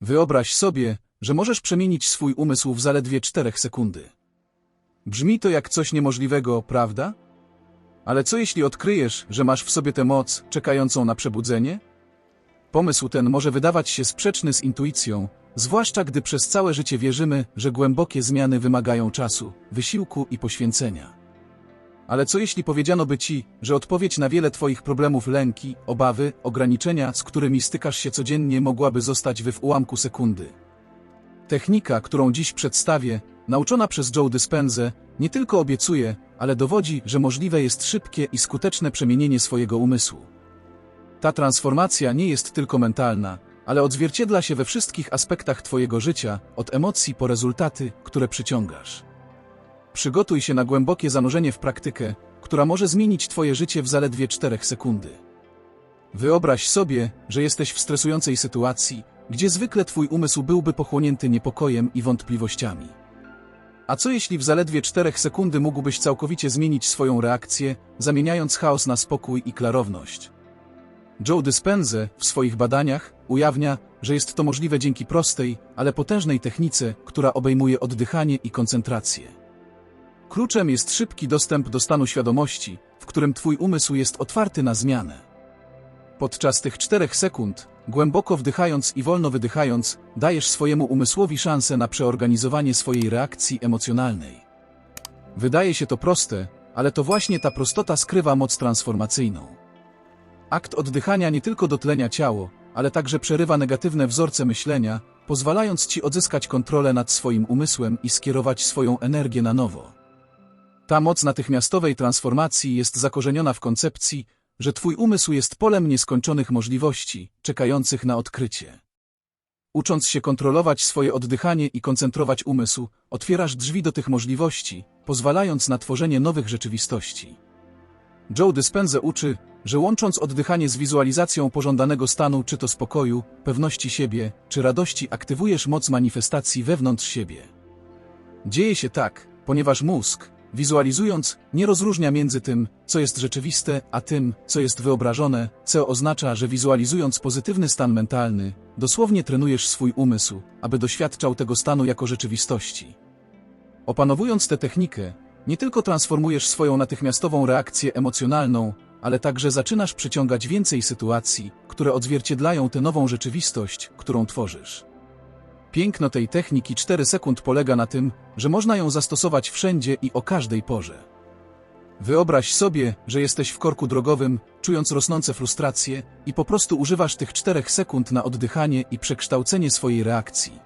Wyobraź sobie, że możesz przemienić swój umysł w zaledwie 4 sekundy. Brzmi to jak coś niemożliwego, prawda? Ale co jeśli odkryjesz, że masz w sobie tę moc czekającą na przebudzenie? Pomysł ten może wydawać się sprzeczny z intuicją, zwłaszcza gdy przez całe życie wierzymy, że głębokie zmiany wymagają czasu, wysiłku i poświęcenia. Ale co jeśli powiedziano by ci, że odpowiedź na wiele twoich problemów lęki, obawy, ograniczenia, z którymi stykasz się codziennie, mogłaby zostać w ułamku sekundy? Technika, którą dziś przedstawię, nauczona przez Joe Dispenzę, nie tylko obiecuje, ale dowodzi, że możliwe jest szybkie i skuteczne przemienienie swojego umysłu. Ta transformacja nie jest tylko mentalna, ale odzwierciedla się we wszystkich aspektach Twojego życia, od emocji po rezultaty, które przyciągasz. Przygotuj się na głębokie zanurzenie w praktykę, która może zmienić Twoje życie w zaledwie 4 sekundy. Wyobraź sobie, że jesteś w stresującej sytuacji, gdzie zwykle Twój umysł byłby pochłonięty niepokojem i wątpliwościami. A co jeśli w zaledwie 4 sekundy mógłbyś całkowicie zmienić swoją reakcję, zamieniając chaos na spokój i klarowność? Joe Dispenze w swoich badaniach ujawnia, że jest to możliwe dzięki prostej, ale potężnej technice, która obejmuje oddychanie i koncentrację. Kluczem jest szybki dostęp do stanu świadomości, w którym Twój umysł jest otwarty na zmianę. Podczas tych czterech sekund, głęboko wdychając i wolno wydychając, dajesz swojemu umysłowi szansę na przeorganizowanie swojej reakcji emocjonalnej. Wydaje się to proste, ale to właśnie ta prostota skrywa moc transformacyjną. Akt oddychania nie tylko dotlenia ciało, ale także przerywa negatywne wzorce myślenia, pozwalając ci odzyskać kontrolę nad swoim umysłem i skierować swoją energię na nowo. Ta moc natychmiastowej transformacji jest zakorzeniona w koncepcji, że twój umysł jest polem nieskończonych możliwości, czekających na odkrycie. Ucząc się kontrolować swoje oddychanie i koncentrować umysł, otwierasz drzwi do tych możliwości, pozwalając na tworzenie nowych rzeczywistości. Joe Dispenza uczy, że łącząc oddychanie z wizualizacją pożądanego stanu czy to spokoju, pewności siebie, czy radości aktywujesz moc manifestacji wewnątrz siebie. Dzieje się tak, ponieważ mózg, wizualizując, nie rozróżnia między tym, co jest rzeczywiste, a tym, co jest wyobrażone, co oznacza, że wizualizując pozytywny stan mentalny, dosłownie trenujesz swój umysł, aby doświadczał tego stanu jako rzeczywistości. Opanowując tę technikę, nie tylko transformujesz swoją natychmiastową reakcję emocjonalną, ale także zaczynasz przyciągać więcej sytuacji, które odzwierciedlają tę nową rzeczywistość, którą tworzysz. Piękno tej techniki 4 sekund polega na tym, że można ją zastosować wszędzie i o każdej porze. Wyobraź sobie, że jesteś w korku drogowym, czując rosnące frustracje i po prostu używasz tych 4 sekund na oddychanie i przekształcenie swojej reakcji.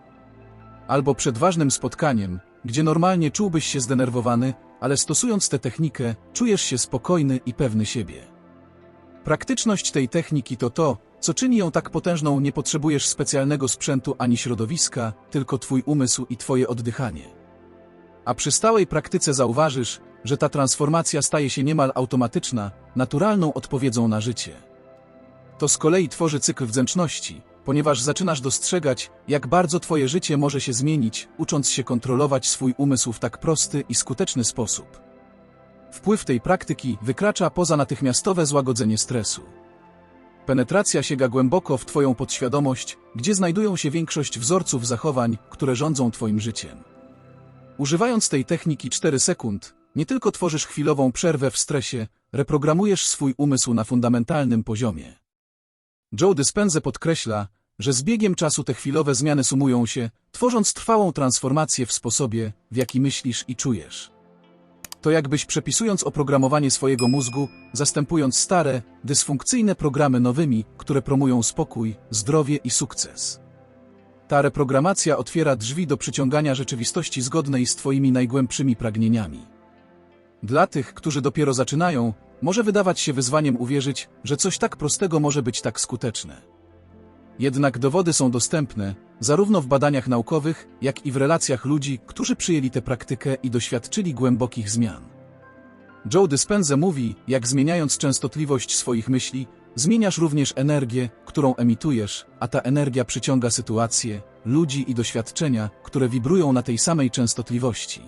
Albo przed ważnym spotkaniem, gdzie normalnie czułbyś się zdenerwowany, ale stosując tę technikę, czujesz się spokojny i pewny siebie. Praktyczność tej techniki to to, co czyni ją tak potężną, nie potrzebujesz specjalnego sprzętu ani środowiska, tylko twój umysł i twoje oddychanie. A przy stałej praktyce zauważysz, że ta transformacja staje się niemal automatyczna, naturalną odpowiedzią na życie. To z kolei tworzy cykl wdzięczności, ponieważ zaczynasz dostrzegać, jak bardzo twoje życie może się zmienić, ucząc się kontrolować swój umysł w tak prosty i skuteczny sposób. Wpływ tej praktyki wykracza poza natychmiastowe złagodzenie stresu. Penetracja sięga głęboko w Twoją podświadomość, gdzie znajdują się większość wzorców zachowań, które rządzą Twoim życiem. Używając tej techniki 4 sekund, nie tylko tworzysz chwilową przerwę w stresie, reprogramujesz swój umysł na fundamentalnym poziomie. Joe Dispenza podkreśla, że z biegiem czasu te chwilowe zmiany sumują się, tworząc trwałą transformację w sposobie, w jaki myślisz i czujesz. To jakbyś przepisując oprogramowanie swojego mózgu, zastępując stare, dysfunkcyjne programy nowymi, które promują spokój, zdrowie i sukces. Ta reprogramacja otwiera drzwi do przyciągania rzeczywistości zgodnej z Twoimi najgłębszymi pragnieniami. Dla tych, którzy dopiero zaczynają, może wydawać się wyzwaniem uwierzyć, że coś tak prostego może być tak skuteczne. Jednak dowody są dostępne, zarówno w badaniach naukowych, jak i w relacjach ludzi, którzy przyjęli tę praktykę i doświadczyli głębokich zmian. Joe Dispenza mówi, jak zmieniając częstotliwość swoich myśli, zmieniasz również energię, którą emitujesz, a ta energia przyciąga sytuacje, ludzi i doświadczenia, które wibrują na tej samej częstotliwości.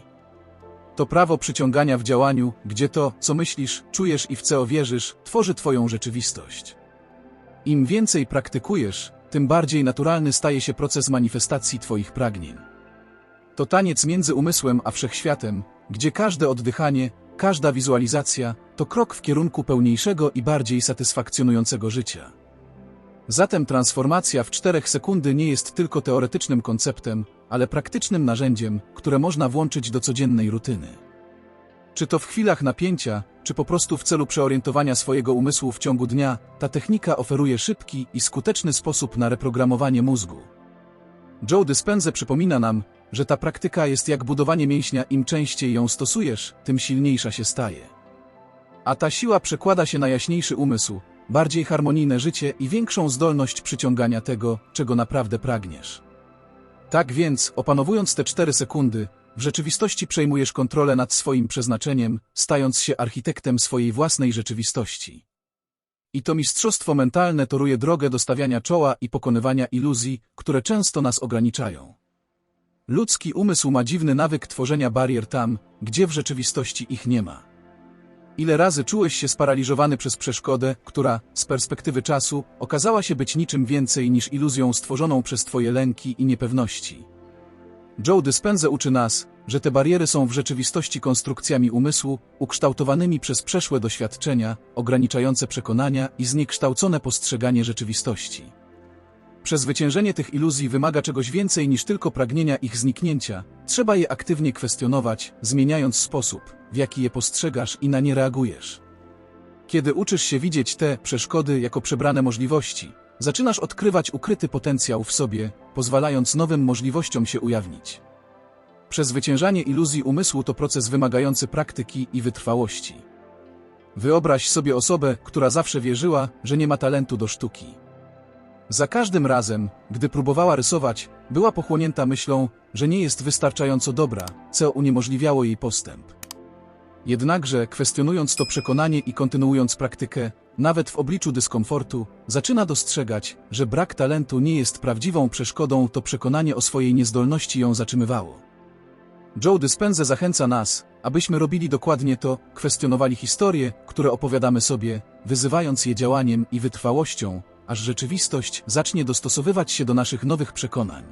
To prawo przyciągania w działaniu, gdzie to, co myślisz, czujesz i w co wierzysz, tworzy Twoją rzeczywistość. Im więcej praktykujesz, tym bardziej naturalny staje się proces manifestacji Twoich pragnień. To taniec między umysłem a wszechświatem, gdzie każde oddychanie, każda wizualizacja to krok w kierunku pełniejszego i bardziej satysfakcjonującego życia. Zatem transformacja w czterech sekundy nie jest tylko teoretycznym konceptem, ale praktycznym narzędziem, które można włączyć do codziennej rutyny. Czy to w chwilach napięcia, czy po prostu w celu przeorientowania swojego umysłu w ciągu dnia, ta technika oferuje szybki i skuteczny sposób na reprogramowanie mózgu. Joe Dispenza przypomina nam, że ta praktyka jest jak budowanie mięśnia, im częściej ją stosujesz, tym silniejsza się staje. A ta siła przekłada się na jaśniejszy umysł, bardziej harmonijne życie i większą zdolność przyciągania tego, czego naprawdę pragniesz. Tak więc, opanowując te cztery sekundy, w rzeczywistości przejmujesz kontrolę nad swoim przeznaczeniem, stając się architektem swojej własnej rzeczywistości. I to mistrzostwo mentalne toruje drogę do stawiania czoła i pokonywania iluzji, które często nas ograniczają. Ludzki umysł ma dziwny nawyk tworzenia barier tam, gdzie w rzeczywistości ich nie ma. Ile razy czułeś się sparaliżowany przez przeszkodę, która, z perspektywy czasu, okazała się być niczym więcej niż iluzją stworzoną przez Twoje lęki i niepewności? Joe Dispenza uczy nas, że te bariery są w rzeczywistości konstrukcjami umysłu, ukształtowanymi przez przeszłe doświadczenia, ograniczające przekonania i zniekształcone postrzeganie rzeczywistości. Przezwyciężenie tych iluzji wymaga czegoś więcej niż tylko pragnienia ich zniknięcia, trzeba je aktywnie kwestionować, zmieniając sposób, w jaki je postrzegasz i na nie reagujesz. Kiedy uczysz się widzieć te przeszkody jako przebrane możliwości, zaczynasz odkrywać ukryty potencjał w sobie, pozwalając nowym możliwościom się ujawnić. Przezwyciężanie iluzji umysłu to proces wymagający praktyki i wytrwałości. Wyobraź sobie osobę, która zawsze wierzyła, że nie ma talentu do sztuki. Za każdym razem, gdy próbowała rysować, była pochłonięta myślą, że nie jest wystarczająco dobra, co uniemożliwiało jej postęp. Jednakże, kwestionując to przekonanie i kontynuując praktykę, nawet w obliczu dyskomfortu, zaczyna dostrzegać, że brak talentu nie jest prawdziwą przeszkodą, to przekonanie o swojej niezdolności ją zatrzymywało. Joe Dispenza zachęca nas, abyśmy robili dokładnie to, kwestionowali historie, które opowiadamy sobie, wyzywając je działaniem i wytrwałością, aż rzeczywistość zacznie dostosowywać się do naszych nowych przekonań.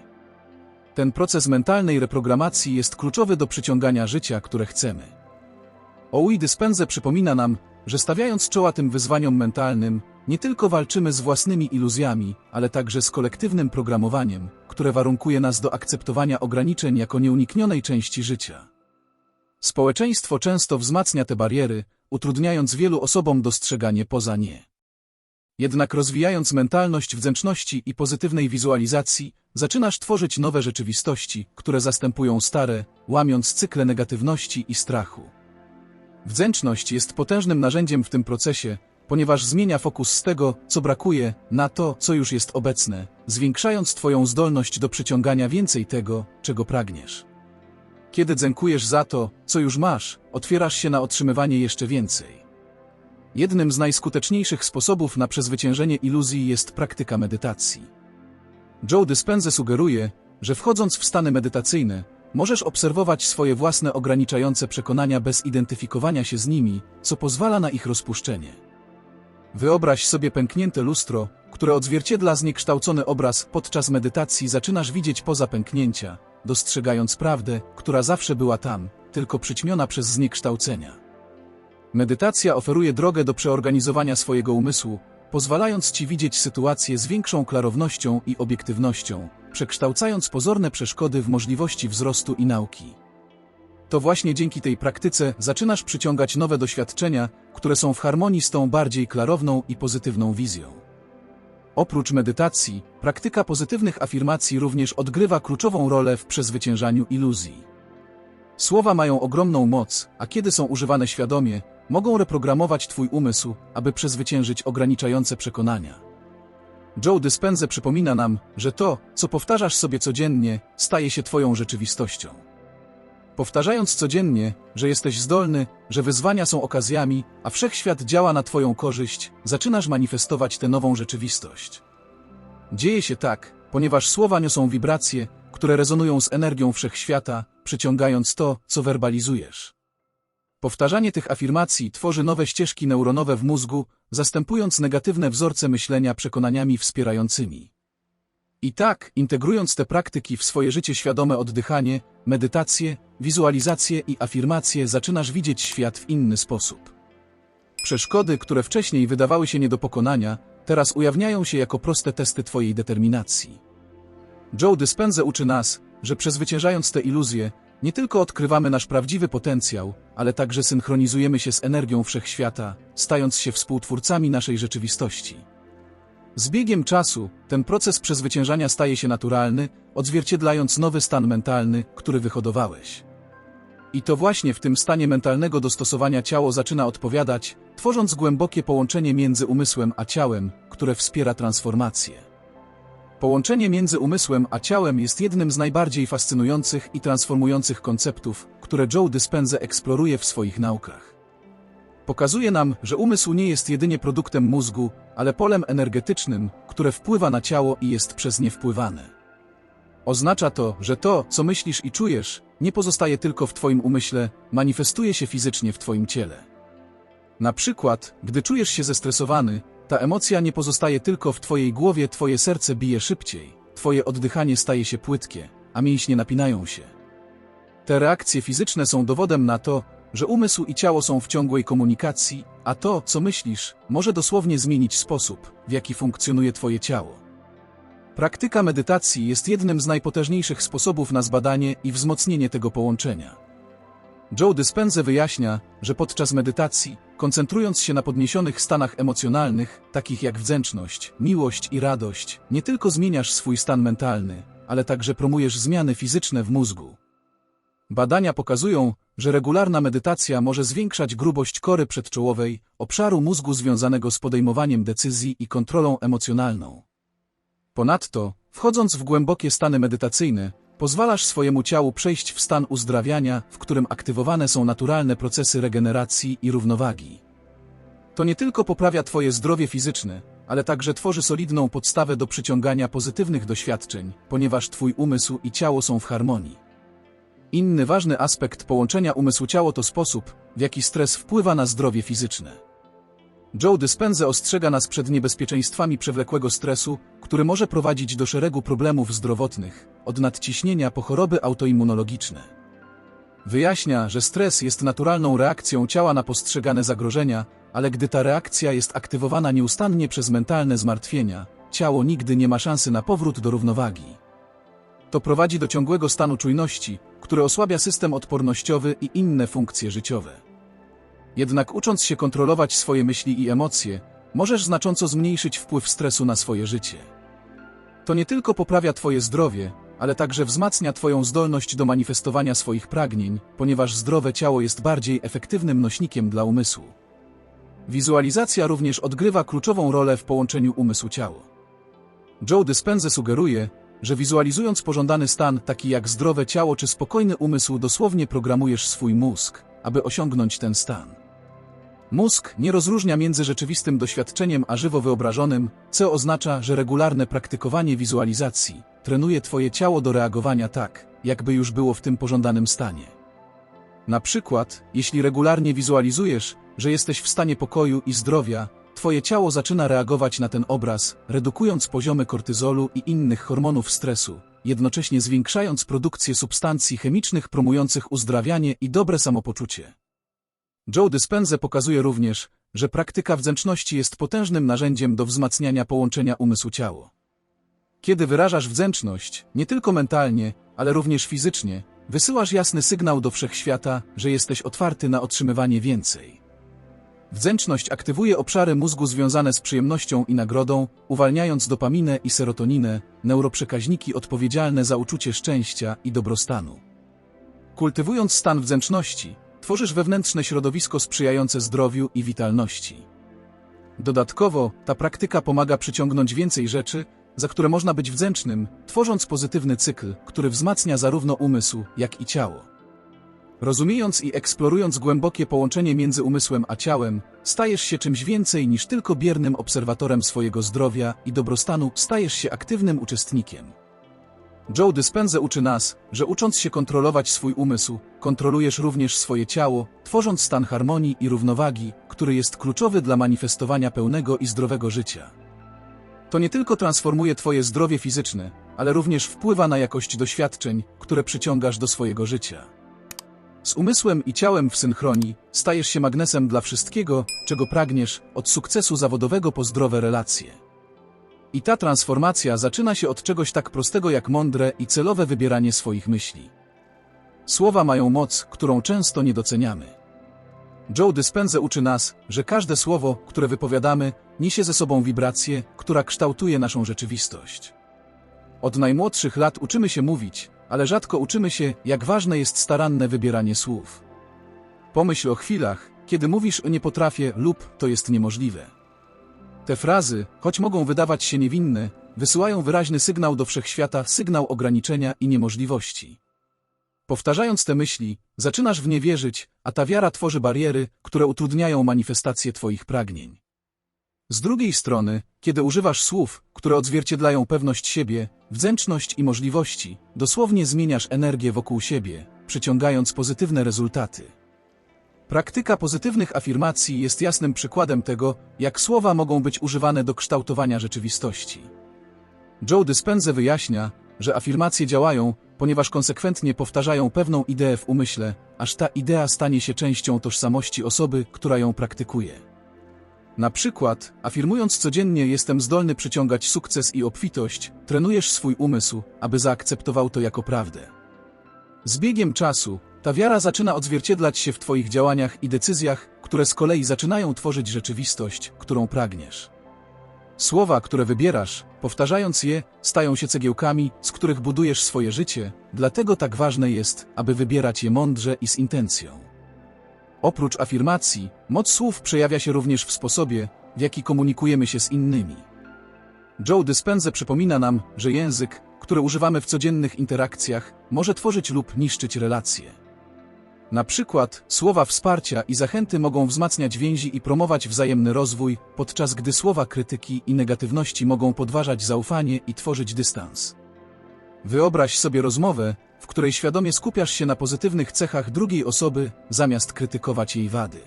Ten proces mentalnej reprogramacji jest kluczowy do przyciągania życia, które chcemy. Oui Dispenza przypomina nam, że stawiając czoła tym wyzwaniom mentalnym, nie tylko walczymy z własnymi iluzjami, ale także z kolektywnym programowaniem, które warunkuje nas do akceptowania ograniczeń jako nieuniknionej części życia. Społeczeństwo często wzmacnia te bariery, utrudniając wielu osobom dostrzeganie poza nie. Jednak rozwijając mentalność wdzięczności i pozytywnej wizualizacji, zaczynasz tworzyć nowe rzeczywistości, które zastępują stare, łamiąc cykle negatywności i strachu. Wdzięczność jest potężnym narzędziem w tym procesie, ponieważ zmienia fokus z tego, co brakuje, na to, co już jest obecne, zwiększając Twoją zdolność do przyciągania więcej tego, czego pragniesz. Kiedy dziękujesz za to, co już masz, otwierasz się na otrzymywanie jeszcze więcej. Jednym z najskuteczniejszych sposobów na przezwyciężenie iluzji jest praktyka medytacji. Joe Dispenza sugeruje, że wchodząc w stany medytacyjne, możesz obserwować swoje własne ograniczające przekonania bez identyfikowania się z nimi, co pozwala na ich rozpuszczenie. Wyobraź sobie pęknięte lustro, które odzwierciedla zniekształcony obraz podczas medytacji zaczynasz widzieć poza pęknięcia, dostrzegając prawdę, która zawsze była tam, tylko przyćmiona przez zniekształcenia. Medytacja oferuje drogę do przeorganizowania swojego umysłu, pozwalając ci widzieć sytuację z większą klarownością i obiektywnością, przekształcając pozorne przeszkody w możliwości wzrostu i nauki. To właśnie dzięki tej praktyce zaczynasz przyciągać nowe doświadczenia, które są w harmonii z tą bardziej klarowną i pozytywną wizją. Oprócz medytacji, praktyka pozytywnych afirmacji również odgrywa kluczową rolę w przezwyciężaniu iluzji. Słowa mają ogromną moc, a kiedy są używane świadomie, mogą reprogramować Twój umysł, aby przezwyciężyć ograniczające przekonania. Joe Dispenza przypomina nam, że to, co powtarzasz sobie codziennie, staje się Twoją rzeczywistością. Powtarzając codziennie, że jesteś zdolny, że wyzwania są okazjami, a wszechświat działa na Twoją korzyść, zaczynasz manifestować tę nową rzeczywistość. Dzieje się tak, ponieważ słowa niosą wibracje, które rezonują z energią wszechświata, przyciągając to, co werbalizujesz. Powtarzanie tych afirmacji tworzy nowe ścieżki neuronowe w mózgu, zastępując negatywne wzorce myślenia przekonaniami wspierającymi. I tak, integrując te praktyki w swoje życie świadome oddychanie, medytację, wizualizację i afirmację, zaczynasz widzieć świat w inny sposób. Przeszkody, które wcześniej wydawały się nie do pokonania, teraz ujawniają się jako proste testy Twojej determinacji. Joe Dispenza uczy nas, że przezwyciężając te iluzje, nie tylko odkrywamy nasz prawdziwy potencjał, ale także synchronizujemy się z energią wszechświata, stając się współtwórcami naszej rzeczywistości. Z biegiem czasu ten proces przezwyciężania staje się naturalny, odzwierciedlając nowy stan mentalny, który wyhodowałeś. I to właśnie w tym stanie mentalnego dostosowania ciało zaczyna odpowiadać, tworząc głębokie połączenie między umysłem a ciałem, które wspiera transformację. Połączenie między umysłem a ciałem jest jednym z najbardziej fascynujących i transformujących konceptów, które Joe Dispenza eksploruje w swoich naukach. Pokazuje nam, że umysł nie jest jedynie produktem mózgu, ale polem energetycznym, które wpływa na ciało i jest przez nie wpływane. Oznacza to, że to, co myślisz i czujesz, nie pozostaje tylko w Twoim umyśle, manifestuje się fizycznie w Twoim ciele. Na przykład, gdy czujesz się zestresowany, ta emocja nie pozostaje tylko w Twojej głowie, Twoje serce bije szybciej, Twoje oddychanie staje się płytkie, a mięśnie napinają się. Te reakcje fizyczne są dowodem na to, że umysł i ciało są w ciągłej komunikacji, a to, co myślisz, może dosłownie zmienić sposób, w jaki funkcjonuje Twoje ciało. Praktyka medytacji jest jednym z najpotężniejszych sposobów na zbadanie i wzmocnienie tego połączenia. Joe Dispenza wyjaśnia, że podczas medytacji, koncentrując się na podniesionych stanach emocjonalnych, takich jak wdzięczność, miłość i radość, nie tylko zmieniasz swój stan mentalny, ale także promujesz zmiany fizyczne w mózgu. Badania pokazują, że regularna medytacja może zwiększać grubość kory przedczołowej, obszaru mózgu związanego z podejmowaniem decyzji i kontrolą emocjonalną. Ponadto, wchodząc w głębokie stany medytacyjne, pozwalasz swojemu ciału przejść w stan uzdrawiania, w którym aktywowane są naturalne procesy regeneracji i równowagi. To nie tylko poprawia Twoje zdrowie fizyczne, ale także tworzy solidną podstawę do przyciągania pozytywnych doświadczeń, ponieważ Twój umysł i ciało są w harmonii. Inny ważny aspekt połączenia umysłu-ciało to sposób, w jaki stres wpływa na zdrowie fizyczne. Joe Dispenza ostrzega nas przed niebezpieczeństwami przewlekłego stresu, który może prowadzić do szeregu problemów zdrowotnych, od nadciśnienia po choroby autoimmunologiczne. Wyjaśnia, że stres jest naturalną reakcją ciała na postrzegane zagrożenia, ale gdy ta reakcja jest aktywowana nieustannie przez mentalne zmartwienia, ciało nigdy nie ma szansy na powrót do równowagi. To prowadzi do ciągłego stanu czujności, który osłabia system odpornościowy i inne funkcje życiowe. Jednak ucząc się kontrolować swoje myśli i emocje, możesz znacząco zmniejszyć wpływ stresu na swoje życie. To nie tylko poprawia Twoje zdrowie, ale także wzmacnia Twoją zdolność do manifestowania swoich pragnień, ponieważ zdrowe ciało jest bardziej efektywnym nośnikiem dla umysłu. Wizualizacja również odgrywa kluczową rolę w połączeniu umysłu-ciało. Joe Dispenza sugeruje, że wizualizując pożądany stan, taki jak zdrowe ciało czy spokojny umysł, dosłownie programujesz swój mózg, aby osiągnąć ten stan. Mózg nie rozróżnia między rzeczywistym doświadczeniem a żywo wyobrażonym, co oznacza, że regularne praktykowanie wizualizacji trenuje Twoje ciało do reagowania tak, jakby już było w tym pożądanym stanie. Na przykład, jeśli regularnie wizualizujesz, że jesteś w stanie pokoju i zdrowia, Twoje ciało zaczyna reagować na ten obraz, redukując poziomy kortyzolu i innych hormonów stresu, jednocześnie zwiększając produkcję substancji chemicznych promujących uzdrawianie i dobre samopoczucie. Joe Dispenza pokazuje również, że praktyka wdzięczności jest potężnym narzędziem do wzmacniania połączenia umysłu-ciało. Kiedy wyrażasz wdzięczność, nie tylko mentalnie, ale również fizycznie, wysyłasz jasny sygnał do wszechświata, że jesteś otwarty na otrzymywanie więcej. Wdzięczność aktywuje obszary mózgu związane z przyjemnością i nagrodą, uwalniając dopaminę i serotoninę, neuroprzekaźniki odpowiedzialne za uczucie szczęścia i dobrostanu. Kultywując stan wdzięczności, tworzysz wewnętrzne środowisko sprzyjające zdrowiu i witalności. Dodatkowo, ta praktyka pomaga przyciągnąć więcej rzeczy, za które można być wdzięcznym, tworząc pozytywny cykl, który wzmacnia zarówno umysł, jak i ciało. Rozumiejąc i eksplorując głębokie połączenie między umysłem a ciałem, stajesz się czymś więcej niż tylko biernym obserwatorem swojego zdrowia i dobrostanu, stajesz się aktywnym uczestnikiem. Joe Dispenza uczy nas, że ucząc się kontrolować swój umysł, kontrolujesz również swoje ciało, tworząc stan harmonii i równowagi, który jest kluczowy dla manifestowania pełnego i zdrowego życia. To nie tylko transformuje Twoje zdrowie fizyczne, ale również wpływa na jakość doświadczeń, które przyciągasz do swojego życia. Z umysłem i ciałem w synchronii stajesz się magnesem dla wszystkiego, czego pragniesz, od sukcesu zawodowego po zdrowe relacje. I ta transformacja zaczyna się od czegoś tak prostego jak mądre i celowe wybieranie swoich myśli. Słowa mają moc, którą często nie doceniamy. Joe Dispenza uczy nas, że każde słowo, które wypowiadamy, niesie ze sobą wibrację, która kształtuje naszą rzeczywistość. Od najmłodszych lat uczymy się mówić, ale rzadko uczymy się, jak ważne jest staranne wybieranie słów. Pomyśl o chwilach, kiedy mówisz nie potrafię lub to jest niemożliwe. Te frazy, choć mogą wydawać się niewinne, wysyłają wyraźny sygnał do wszechświata, sygnał ograniczenia i niemożliwości. Powtarzając te myśli, zaczynasz w nie wierzyć, a ta wiara tworzy bariery, które utrudniają manifestację Twoich pragnień. Z drugiej strony, kiedy używasz słów, które odzwierciedlają pewność siebie, wdzięczność i możliwości, dosłownie zmieniasz energię wokół siebie, przyciągając pozytywne rezultaty. Praktyka pozytywnych afirmacji jest jasnym przykładem tego, jak słowa mogą być używane do kształtowania rzeczywistości. Joe Dispenza wyjaśnia, że afirmacje działają, ponieważ konsekwentnie powtarzają pewną ideę w umyśle, aż ta idea stanie się częścią tożsamości osoby, która ją praktykuje. Na przykład, afirmując codziennie jestem zdolny przyciągać sukces i obfitość, trenujesz swój umysł, aby zaakceptował to jako prawdę. Z biegiem czasu, ta wiara zaczyna odzwierciedlać się w Twoich działaniach i decyzjach, które z kolei zaczynają tworzyć rzeczywistość, którą pragniesz. Słowa, które wybierasz, powtarzając je, stają się cegiełkami, z których budujesz swoje życie, dlatego tak ważne jest, aby wybierać je mądrze i z intencją. Oprócz afirmacji, moc słów przejawia się również w sposobie, w jaki komunikujemy się z innymi. Joe Dispenza przypomina nam, że język, który używamy w codziennych interakcjach, może tworzyć lub niszczyć relacje. Na przykład, słowa wsparcia i zachęty mogą wzmacniać więzi i promować wzajemny rozwój, podczas gdy słowa krytyki i negatywności mogą podważać zaufanie i tworzyć dystans. Wyobraź sobie rozmowę, w której świadomie skupiasz się na pozytywnych cechach drugiej osoby, zamiast krytykować jej wady.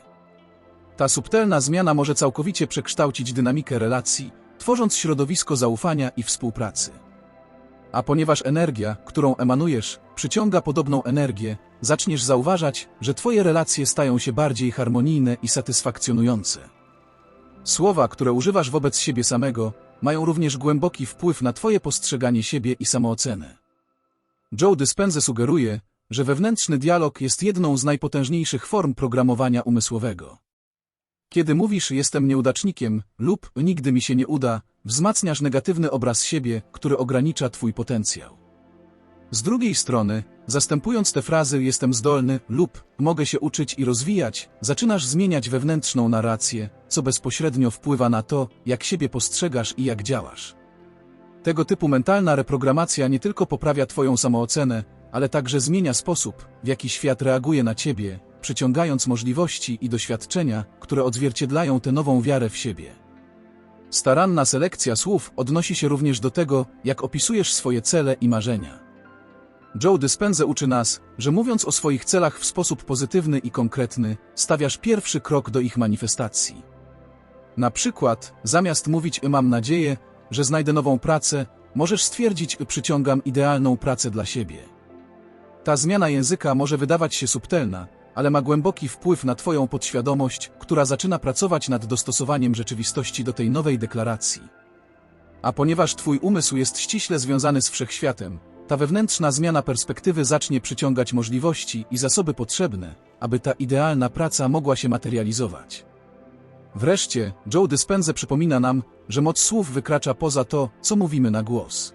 Ta subtelna zmiana może całkowicie przekształcić dynamikę relacji, tworząc środowisko zaufania i współpracy. A ponieważ energia, którą emanujesz, przyciąga podobną energię, zaczniesz zauważać, że Twoje relacje stają się bardziej harmonijne i satysfakcjonujące. Słowa, które używasz wobec siebie samego, mają również głęboki wpływ na Twoje postrzeganie siebie i samoocenę. Joe Dispenza sugeruje, że wewnętrzny dialog jest jedną z najpotężniejszych form programowania umysłowego. Kiedy mówisz jestem nieudacznikiem lub nigdy mi się nie uda, wzmacniasz negatywny obraz siebie, który ogranicza Twój potencjał. Z drugiej strony, zastępując te frazy jestem zdolny lub mogę się uczyć i rozwijać, zaczynasz zmieniać wewnętrzną narrację, co bezpośrednio wpływa na to, jak siebie postrzegasz i jak działasz. Tego typu mentalna reprogramacja nie tylko poprawia Twoją samoocenę, ale także zmienia sposób, w jaki świat reaguje na Ciebie, przyciągając możliwości i doświadczenia, które odzwierciedlają tę nową wiarę w siebie. Staranna selekcja słów odnosi się również do tego, jak opisujesz swoje cele i marzenia. Joe Dispenza uczy nas, że mówiąc o swoich celach w sposób pozytywny i konkretny, stawiasz pierwszy krok do ich manifestacji. Na przykład, zamiast mówić mam nadzieję, że znajdę nową pracę, możesz stwierdzić przyciągam idealną pracę dla siebie. Ta zmiana języka może wydawać się subtelna, ale ma głęboki wpływ na Twoją podświadomość, która zaczyna pracować nad dostosowaniem rzeczywistości do tej nowej deklaracji. A ponieważ Twój umysł jest ściśle związany z wszechświatem, ta wewnętrzna zmiana perspektywy zacznie przyciągać możliwości i zasoby potrzebne, aby ta idealna praca mogła się materializować. Wreszcie, Joe Dispenza przypomina nam, że moc słów wykracza poza to, co mówimy na głos.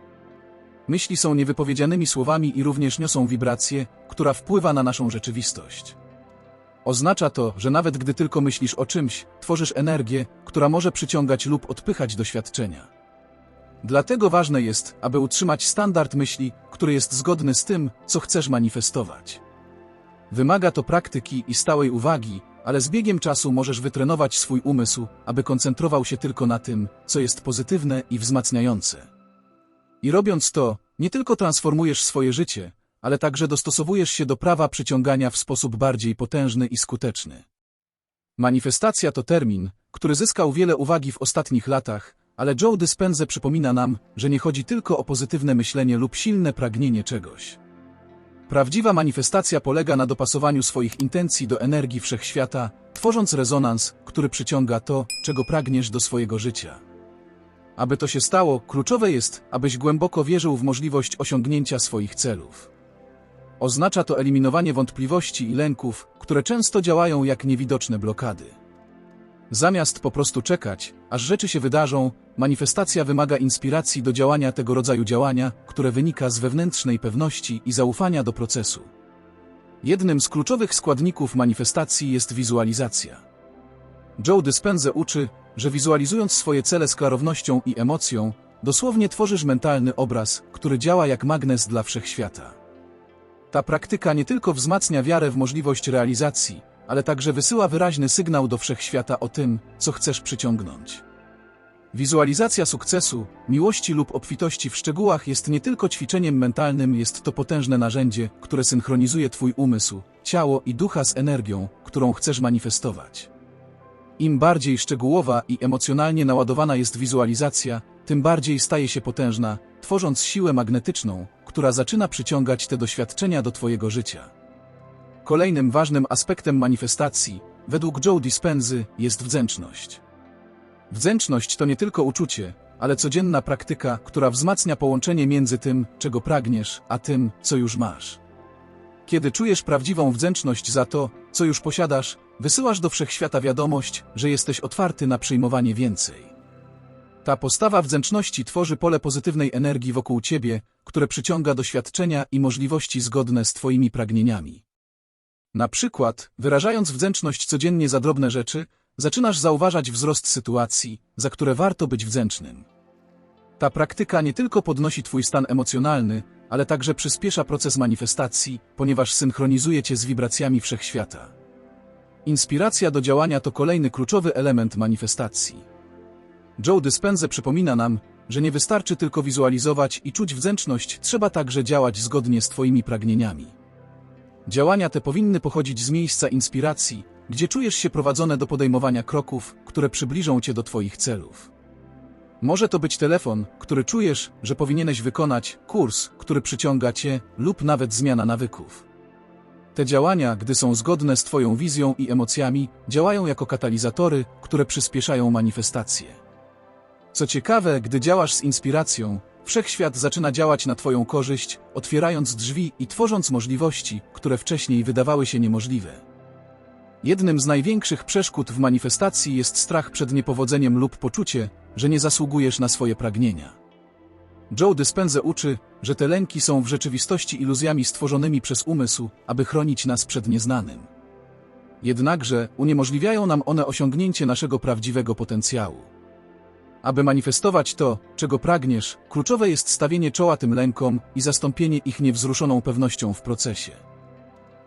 Myśli są niewypowiedzianymi słowami i również niosą wibrację, która wpływa na naszą rzeczywistość. Oznacza to, że nawet gdy tylko myślisz o czymś, tworzysz energię, która może przyciągać lub odpychać doświadczenia. Dlatego ważne jest, aby utrzymać standard myśli, który jest zgodny z tym, co chcesz manifestować. Wymaga to praktyki i stałej uwagi, ale z biegiem czasu możesz wytrenować swój umysł, aby koncentrował się tylko na tym, co jest pozytywne i wzmacniające. I robiąc to, nie tylko transformujesz swoje życie, ale także dostosowujesz się do prawa przyciągania w sposób bardziej potężny i skuteczny. Manifestacja to termin, który zyskał wiele uwagi w ostatnich latach, Ale Joe Dispenza przypomina nam, że nie chodzi tylko o pozytywne myślenie lub silne pragnienie czegoś. Prawdziwa manifestacja polega na dopasowaniu swoich intencji do energii wszechświata, tworząc rezonans, który przyciąga to, czego pragniesz do swojego życia. Aby to się stało, kluczowe jest, abyś głęboko wierzył w możliwość osiągnięcia swoich celów. Oznacza to eliminowanie wątpliwości i lęków, które często działają jak niewidoczne blokady. Zamiast po prostu czekać, aż rzeczy się wydarzą, manifestacja wymaga inspiracji do działania tego rodzaju działania, które wynika z wewnętrznej pewności i zaufania do procesu. Jednym z kluczowych składników manifestacji jest wizualizacja. Joe Dispenza uczy, że wizualizując swoje cele z klarownością i emocją, dosłownie tworzysz mentalny obraz, który działa jak magnes dla wszechświata. Ta praktyka nie tylko wzmacnia wiarę w możliwość realizacji, ale także wysyła wyraźny sygnał do wszechświata o tym, co chcesz przyciągnąć. Wizualizacja sukcesu, miłości lub obfitości w szczegółach jest nie tylko ćwiczeniem mentalnym, jest to potężne narzędzie, które synchronizuje Twój umysł, ciało i ducha z energią, którą chcesz manifestować. Im bardziej szczegółowa i emocjonalnie naładowana jest wizualizacja, tym bardziej staje się potężna, tworząc siłę magnetyczną, która zaczyna przyciągać te doświadczenia do Twojego życia. Kolejnym ważnym aspektem manifestacji, według Joe Dispenzy, jest wdzięczność. Wdzięczność to nie tylko uczucie, ale codzienna praktyka, która wzmacnia połączenie między tym, czego pragniesz, a tym, co już masz. Kiedy czujesz prawdziwą wdzięczność za to, co już posiadasz, wysyłasz do wszechświata wiadomość, że jesteś otwarty na przyjmowanie więcej. Ta postawa wdzięczności tworzy pole pozytywnej energii wokół ciebie, które przyciąga doświadczenia i możliwości zgodne z twoimi pragnieniami. Na przykład, wyrażając wdzięczność codziennie za drobne rzeczy, zaczynasz zauważać wzrost sytuacji, za które warto być wdzięcznym. Ta praktyka nie tylko podnosi Twój stan emocjonalny, ale także przyspiesza proces manifestacji, ponieważ synchronizuje Cię z wibracjami wszechświata. Inspiracja do działania to kolejny kluczowy element manifestacji. Joe Dispenza przypomina nam, że nie wystarczy tylko wizualizować i czuć wdzięczność, trzeba także działać zgodnie z Twoimi pragnieniami. Działania te powinny pochodzić z miejsca inspiracji, gdzie czujesz się prowadzone do podejmowania kroków, które przybliżą cię do Twoich celów. Może to być telefon, który czujesz, że powinieneś wykonać, kurs, który przyciąga cię, lub nawet zmiana nawyków. Te działania, gdy są zgodne z Twoją wizją i emocjami, działają jako katalizatory, które przyspieszają manifestację. Co ciekawe, gdy działasz z inspiracją, Wszechświat zaczyna działać na Twoją korzyść, otwierając drzwi i tworząc możliwości, które wcześniej wydawały się niemożliwe. Jednym z największych przeszkód w manifestacji jest strach przed niepowodzeniem lub poczucie, że nie zasługujesz na swoje pragnienia. Joe Dispenza uczy, że te lęki są w rzeczywistości iluzjami stworzonymi przez umysł, aby chronić nas przed nieznanym. Jednakże uniemożliwiają nam one osiągnięcie naszego prawdziwego potencjału. Aby manifestować to, czego pragniesz, kluczowe jest stawienie czoła tym lękom i zastąpienie ich niewzruszoną pewnością w procesie.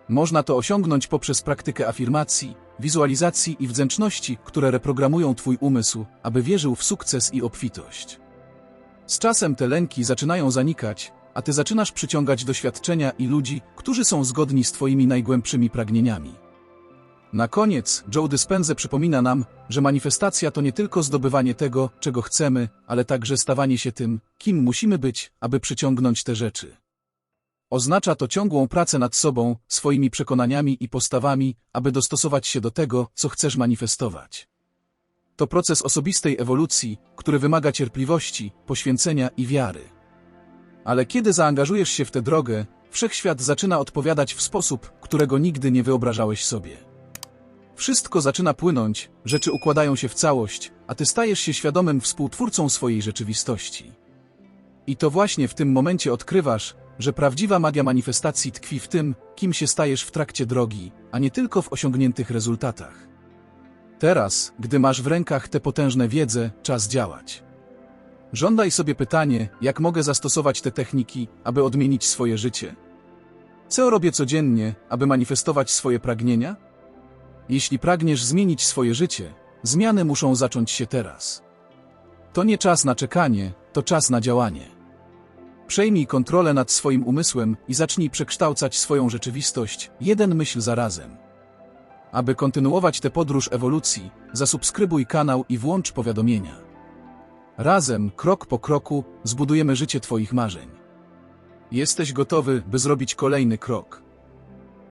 Można to osiągnąć poprzez praktykę afirmacji, wizualizacji i wdzięczności, które reprogramują Twój umysł, aby wierzył w sukces i obfitość. Z czasem te lęki zaczynają zanikać, a Ty zaczynasz przyciągać doświadczenia i ludzi, którzy są zgodni z Twoimi najgłębszymi pragnieniami. Na koniec, Joe Dispenza przypomina nam, że manifestacja to nie tylko zdobywanie tego, czego chcemy, ale także stawanie się tym, kim musimy być, aby przyciągnąć te rzeczy. Oznacza to ciągłą pracę nad sobą, swoimi przekonaniami i postawami, aby dostosować się do tego, co chcesz manifestować. To proces osobistej ewolucji, który wymaga cierpliwości, poświęcenia i wiary. Ale kiedy zaangażujesz się w tę drogę, wszechświat zaczyna odpowiadać w sposób, którego nigdy nie wyobrażałeś sobie. Wszystko zaczyna płynąć, rzeczy układają się w całość, a ty stajesz się świadomym współtwórcą swojej rzeczywistości. I to właśnie w tym momencie odkrywasz, że prawdziwa magia manifestacji tkwi w tym, kim się stajesz w trakcie drogi, a nie tylko w osiągniętych rezultatach. Teraz, gdy masz w rękach tę potężne wiedzę, czas działać. Żądaj sobie pytanie, jak mogę zastosować te techniki, aby odmienić swoje życie? Co robię codziennie, aby manifestować swoje pragnienia? Jeśli pragniesz zmienić swoje życie, zmiany muszą zacząć się teraz. To nie czas na czekanie, to czas na działanie. Przejmij kontrolę nad swoim umysłem i zacznij przekształcać swoją rzeczywistość, jeden myśl za razem. Aby kontynuować tę podróż ewolucji, zasubskrybuj kanał i włącz powiadomienia. Razem, krok po kroku, zbudujemy życie Twoich marzeń. Jesteś gotowy, by zrobić kolejny krok.